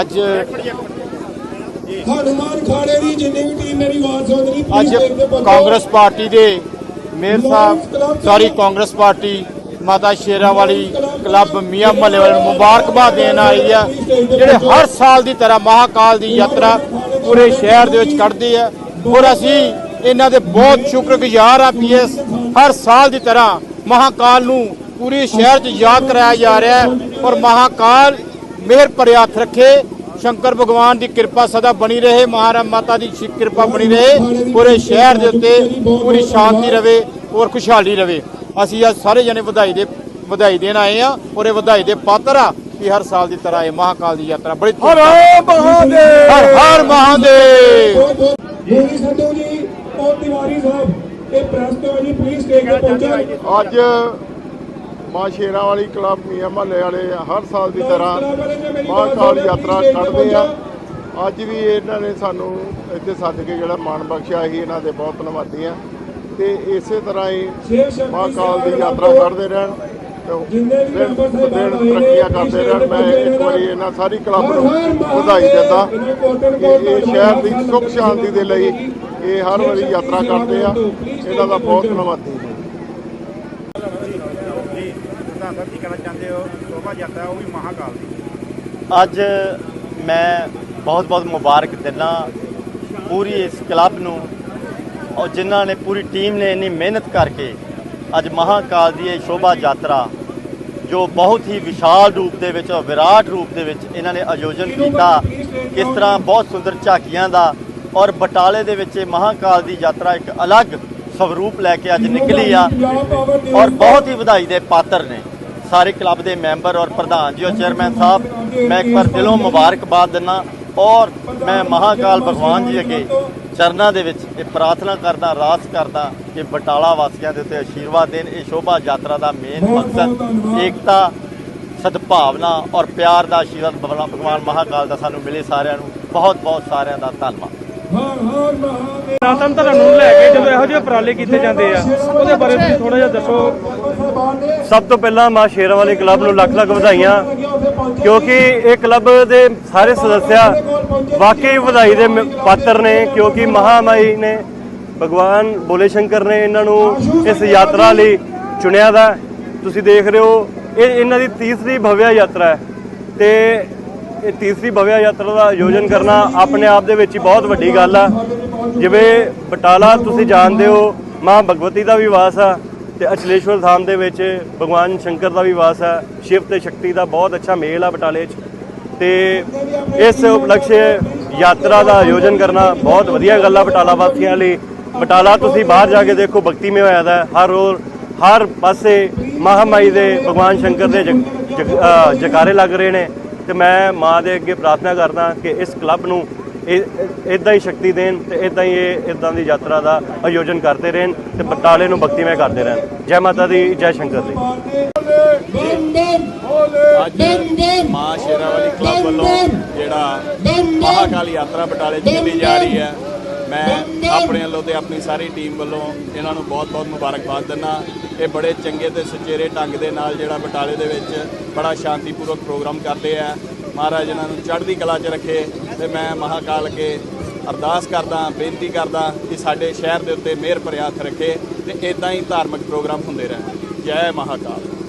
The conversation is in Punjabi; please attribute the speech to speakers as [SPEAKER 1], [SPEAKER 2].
[SPEAKER 1] ਅੱਜ
[SPEAKER 2] ਹਨੂਮਾਨ ਖਾੜੇ ਦੀ ਜਿੰਨੀ ਵੀ ਟੀਮ ਮੇਰੀ ਆਵਾਜ਼ ਸੁਣ ਰਹੀ
[SPEAKER 1] ਅੱਜ। ਕਾਂਗਰਸ ਪਾਰਟੀ ਦੇ ਮੇਅਰ ਸਾਹਿਬ ਸਾਰੀ ਕਾਂਗਰਸ ਪਾਰਟੀ ਮਾਤਾ ਸ਼ੇਰਾਂ ਵਾਲੀ ਕਲੱਬ ਮੀਆਂ ਮਹੱਲੇ ਵਾਲੇ ਨੂੰ ਮੁਬਾਰਕਬਾਦ ਦੇਣ ਆਈ ਆ। ਜਿਹੜੇ ਹਰ ਸਾਲ ਦੀ ਤਰ੍ਹਾਂ ਮਹਾਕਾਲ ਦੀ ਯਾਤਰਾ ਪੂਰੇ ਸ਼ਹਿਰ ਦੇ ਵਿੱਚ ਕੱਢਦੇ ਆ। ਔਰ ਅਸੀਂ ਇਹਨਾਂ ਦੇ ਬਹੁਤ ਸ਼ੁਕਰਗੁਜ਼ਾਰ ਆ ਪੀਐਸ। ਹਰ ਸਾਲ ਦੀ ਤਰ੍ਹਾਂ ਮਹਾਕਾਲ ਨੂੰ ਪੂਰੇ ਸ਼ਹਿਰ 'ਚ ਯਾਦ ਕਰਾਇਆ ਜਾ ਰਿਹਾ ਹੈ ਔਰ ਮਹਾਕਾਲ ਮਿਹਰ ਹੱਥ ਰੱਖੇ। ਸ਼ੰਕਰ ਭਗਵਾਨ ਦੀ ਕਿਰਪਾ ਸਦਾ ਬਣੀ ਰਹੇ ਮਹਾਰਾਜ ਮਾਤਾ ਦੀ ਕਿਰਪਾ ਬਣੀ ਰਹੇ। ਪੂਰੇ ਸ਼ਹਿਰ ਦੇ ਉੱਤੇ ਪੂਰੀ ਸ਼ਾਂਤੀ ਰਵੇ ਔਰ ਖੁਸ਼ਹਾਲੀ ਰਵੇ। ਅਸੀਂ ਅੱਜ ਸਾਰੇ ਜਣੇ ਵਧਾਈ ਦੇ ਵਧਾਈ ਦੇਣ ਆਏ ਆ ਔਰ ਇਹ ਵਧਾਈ ਦੇ ਪਾਤਰ ਆ ਕਿ ਹਰ ਸਾਲ ਦੀ ਤਰ੍ਹਾਂ ਇਹ ਮਹਾਕਾਲ ਦੀ ਯਾਤਰਾ ਬੜੀ ਹਰ ਮਹਾਦੇਵ! ਹਰ ਹਰ ਮਹਾਦੇਵ!
[SPEAKER 2] ਯੋਗੀ ਸੰਧੂ ਜੀ। ਔਰ ਤਿਵਾਰੀ ਸਾਹਿਬ ਇਹ ਪ੍ਰੈਸ ਤੋਂ ਜੀ ਪਲੀਜ਼ ਸਟੇਜ ਤੇ ਪਹੁੰਚੋ
[SPEAKER 3] ਅੱਜ ਮਾਂ ਸ਼ੇਰਾਂ ਵਾਲੀ ਕਲੱਬ ਮੀਆਂ ਮਹੱਲੇ ਵਾਲੇ ਹਰ ਸਾਲ ਦੀ ਤਰ੍ਹਾਂ ਮਹਾਕਾਲ ਯਾਤਰਾ ਕੱਢਦੇ ਆ। ਅੱਜ ਵੀ ਇਹਨਾਂ ਨੇ ਸਾਨੂੰ ਇੱਥੇ ਸੱਦ ਕੇ ਜਿਹੜਾ ਮਾਣ ਬਖਸ਼ਿਆ ਸੀ ਇਹਨਾਂ ਦੇ ਬਹੁਤ ਧੰਨਵਾਦੀ ਆ। ਤੇ ਇਸੇ ਤਰ੍ਹਾਂ ਹੀ ਮਹਾਕਾਲ ਦੀ ਯਾਤਰਾ ਕਰਦੇ ਰਹਿਣ
[SPEAKER 2] ਜਿੰਨੇ ਵੀ ਮੈਂਬਰ ਸਾਹਿਬਾਨ
[SPEAKER 3] ਤਰੱਕੀਆਂ ਕਰਦੇ ਰਹਿਣ। ਮੈਂ ਇੱਕ ਵਾਰੀ ਇਹਨਾਂ ਸਾਰੀ ਕਲੱਬ ਨੂੰ ਵਧਾਈ ਦਿੰਦਾ ਇਹ ਸ਼ਹਿਰ ਦੀ ਸੁੱਖ ਸ਼ਾਂਤੀ ਦੇ ਲਈ ਇਹ ਹਰ ਵਾਰੀ ਯਾਤਰਾ ਕਰਦੇ ਆ। ਇਹਨਾਂ ਦਾ ਬਹੁਤ ਧੰਨਵਾਦੀ। ਹਾਂ
[SPEAKER 4] ਜੀ ਪ੍ਰਧਾਨ ਸਾਹਿਬ ਕੀ ਕਹਿਣਾ ਚਾਹੁੰਦੇ ਹੋ ਸ਼ੋਭਾ ਯਾਤਰਾ ਉਹ ਵੀ ਮਹਾਕਾਲ ਦੀ
[SPEAKER 5] ਅੱਜ ਮੈਂ ਬਹੁਤ ਬਹੁਤ ਮੁਬਾਰਕ ਦਿੰਦਾ ਪੂਰੀ ਇਸ ਕਲੱਬ ਨੂੰ ਔਰ ਜਿਨ੍ਹਾਂ ਨੇ ਪੂਰੀ ਟੀਮ ਨੇ ਇੰਨੀ ਮਿਹਨਤ ਕਰਕੇ ਅੱਜ ਮਹਾਕਾਲ ਦੀ ਇਹ ਸ਼ੋਭਾ ਯਾਤਰਾ, ਜੋ ਬਹੁਤ ਹੀ ਵਿਸ਼ਾਲ ਰੂਪ ਦੇ ਵਿੱਚ ਔਰ ਵਿਰਾਟ ਰੂਪ ਦੇ ਵਿੱਚ ਇਹਨਾਂ ਨੇ ਆਯੋਜਨ ਕੀਤਾ ਇਸ ਤਰ੍ਹਾਂ ਬਹੁਤ ਸੁੰਦਰ ਝਾਕੀਆਂ ਦਾ ਔਰ ਬਟਾਲੇ ਦੇ ਵਿੱਚ ਇਹ ਮਹਾਕਾਲ ਦੀ ਯਾਤਰਾ ਇੱਕ ਅਲੱਗ ਸਵਰੂਪ ਲੈ ਕੇ ਅੱਜ ਨਿਕਲੀ ਆ। ਔਰ ਬਹੁਤ ਹੀ ਵਧਾਈ ਦੇ ਪਾਤਰ ਨੇ। ਸਾਰੇ ਕਲੱਬ ਦੇ ਮੈਂਬਰ ਔਰ ਪ੍ਰਧਾਨ ਜੀ ਔਰ ਚੇਅਰਮੈਨ ਸਾਹਿਬ ਮੈਂ ਇੱਕ ਵਾਰ ਦਿਲੋਂ ਮੁਬਾਰਕਬਾਦ ਦਿੰਦਾ ਔਰ ਮੈਂ ਮਹਾਕਾਲ ਭਗਵਾਨ ਜੀ ਅੱਗੇ ਚਰਨਾਂ ਦੇ ਵਿੱਚ ਇਹ ਪ੍ਰਾਰਥਨਾ ਕਰਦਾ ਅਰਦਾਸ ਕਰਦਾ ਕਿ ਬਟਾਲਾ ਵਾਸੀਆਂ ਦੇ ਉੱਤੇ ਆਸ਼ੀਰਵਾਦ ਦੇਣ। ਇਹ ਸ਼ੋਭਾ ਯਾਤਰਾ ਦਾ ਮੇਨ ਮਕਸਦ ਏਕਤਾ ਸਦਭਾਵਨਾ ਔਰ ਪਿਆਰ ਦਾ ਆਸ਼ੀਰਵਾਦ ਭਗਵਾਨ ਮਹਾਕਾਲ ਦਾ ਸਾਨੂੰ ਮਿਲੇ ਸਾਰਿਆਂ ਨੂੰ। ਬਹੁਤ ਬਹੁਤ ਸਾਰਿਆਂ ਦਾ ਧੰਨਵਾਦ।
[SPEAKER 2] ਹਰ ਹਰ
[SPEAKER 6] ਨੂੰ ਲੈ ਕੇ ਜਦੋਂ ਇਹੋ ਜਿਹੇ ਉਪਰਾਲੇ ਕੀਤੇ ਜਾਂਦੇ ਆ, ਉਹਦੇ ਬਾਰੇ ਤੁਸੀਂ ਥੋੜਾ ਜਿਹਾ ਦੱਸੋ।
[SPEAKER 5] ਸਭ ਤੋਂ ਪਹਿਲਾਂ ਮਾਂ ਸ਼ੇਰਾਂ ਵਾਲੇ ਕਲੱਬ ਨੂੰ ਲੱਖ ਲੱਖ ਵਧਾਈਆਂ, ਕਿਉਂਕਿ ਇਹ ਕਲੱਬ ਦੇ ਸਾਰੇ ਸਦੱਸਿਆ ਵਾਕਈ ਵਧਾਈ ਦੇ ਪਾਤਰ ਨੇ, ਕਿਉਂਕਿ ਮਹਾਮਾਈ ਨੇ, ਭਗਵਾਨ ਬੋਲੇ ਸ਼ੰਕਰ ਨੇ ਇਹਨਾਂ ਨੂੰ ਇਸ ਯਾਤਰਾ ਲਈ ਚੁਣਿਆ ਦਾ। ਤੁਸੀਂ ਦੇਖ ਰਹੇ ਹੋ, ਇਹ ਇਹਨਾਂ ਦੀ ਤੀਸਰੀ ਭਵਿਆ ਯਾਤਰਾ ਹੈ। ਤੇ ਇਹ ਤੀਸਰੀ ਭਵਿਆ ਯਾਤਰਾ ਦਾ ਆਯੋਜਨ ਕਰਨਾ ਆਪਣੇ ਆਪ ਦੇ ਵਿੱਚ ਹੀ ਬਹੁਤ ਵੱਡੀ ਗੱਲ ਆ। ਜਿਵੇਂ ਬਟਾਲਾ ਤੁਸੀਂ ਜਾਣਦੇ ਹੋ, ਮਾਂ ਭਗਵਤੀ ਦਾ ਵੀ ਵਾਸ ਆ ਤੇ ਅਚਲੇਸ਼ਵਰ ਧਾਮ ਦੇ ਵਿੱਚ ਭਗਵਾਨ ਸ਼ੰਕਰ ਦਾ ਵੀ ਵਾਸ ਹੈ ਸ਼ਿਵ ਤੇ ਸ਼ਕਤੀ ਦਾ ਬਹੁਤ ਅੱਛਾ ਮੇਲ ਆ ਬਟਾਲੇ 'ਚ। ਤੇ ਇਸ ਉਪਲਕਸ਼ ਯਾਤਰਾ ਦਾ ਆਯੋਜਨ ਕਰਨਾ ਬਹੁਤ ਵਧੀਆ ਗੱਲ ਆ ਬਟਾਲਾ ਵਾਸੀਆਂ ਲਈ। ਬਟਾਲਾ ਤੁਸੀਂ ਬਾਹਰ ਜਾ ਕੇ ਦੇਖੋ ਭਗਤੀਮय ਹੋਇਆ ਦਾ ਹਰ ਰੋਜ਼, ਹਰ ਪਾਸੇ ਮਹਾਮਾਈ ਦੇ ਭਗਵਾਨ ਸ਼ੰਕਰ ਦੇ ਜਗ- ਜਕਾਰੇ ਲੱਗ ਰਹੇ ਨੇ। ਤੇ ਮੈਂ ਮਾਂ ਦੇ ਅੱਗੇ ਪ੍ਰਾਰਥਨਾ ਕਰਦਾ ਕਿ ਇਸ ਕਲੱਬ ਨੂੰ ਇਦਾਂ ਹੀ ਸ਼ਕਤੀ ਦੇਣ ਤੇ ਇਦਾਂ ਹੀ ਇਹ ਇਦਾਂ ਦੀ ਯਾਤਰਾ ਦਾ ਆਯੋਜਨ ਕਰਦੇ ਰਹਿਣ ਤੇ ਬਟਾਲੇ ਨੂੰ ਭਗਤੀਮय ਕਰਦੇ ਰਹਿਣ। ਜੈ ਮਾਤਾ ਦੀ ਜੈ ਸ਼ੰਕਰ ਦੀ।
[SPEAKER 4] ਅੱਜ ਮਾਂ ਸ਼ੇਰਾਂ ਵਾਲੀ ਕਲੱਬ ਵੱਲੋਂ ਜਿਹੜਾ ਮਹਾਕਾਲ ਯਾਤਰਾ ਬਟਾਲੇ 'ਚ ਕੀਤੀ ਜਾ ਰਹੀ ਹੈ। ਮੈਂ ਆਪਣੇ ਵੱਲੋਂ ਤੇ ਆਪਣੀ ਸਾਰੀ ਟੀਮ ਵੱਲੋਂ ਇਹਨਾਂ ਨੂੰ ਬਹੁਤ-ਬਹੁਤ ਮੁਬਾਰਕਬਾਦ ਦਿੰਦਾ। ਇਹ ਬੜੇ ਚੰਗੇ ਤੇ ਸੁਚੇਰੇ ਢੰਗ ਦੇ ਨਾਲ ਜਿਹੜਾ ਬਟਾਲੇ ਦੇ ਵਿੱਚ ਬੜਾ ਸ਼ਾਂਤੀਪੂਰਵਕ ਪ੍ਰੋਗਰਾਮ ਕਰਦੇ ਆ। ਮਹਾਰਾਜ ਇਹਨਾਂ ਨੂੰ ਚੜ੍ਹਦੀ ਕਲਾ 'ਚ ਰੱਖੇ ਤੇ ਮੈਂ ਮਹਾਕਾਲ ਕੇ ਅਰਦਾਸ ਕਰਦਾ, ਬੇਨਤੀ ਕਰਦਾ ਕਿ ਸਾਡੇ ਸ਼ਹਿਰ ਦੇ ਉੱਤੇ ਮਿਹਰ ਭਰਿਆ ਰੱਖੇ ਤੇ ਇਦਾਂ ਹੀ ਧਾਰਮਿਕ ਪ੍ਰੋਗਰਾਮ ਹੁੰਦੇ ਰਹਿਣ। ਜੈ ਮਹਾਕਾਲ।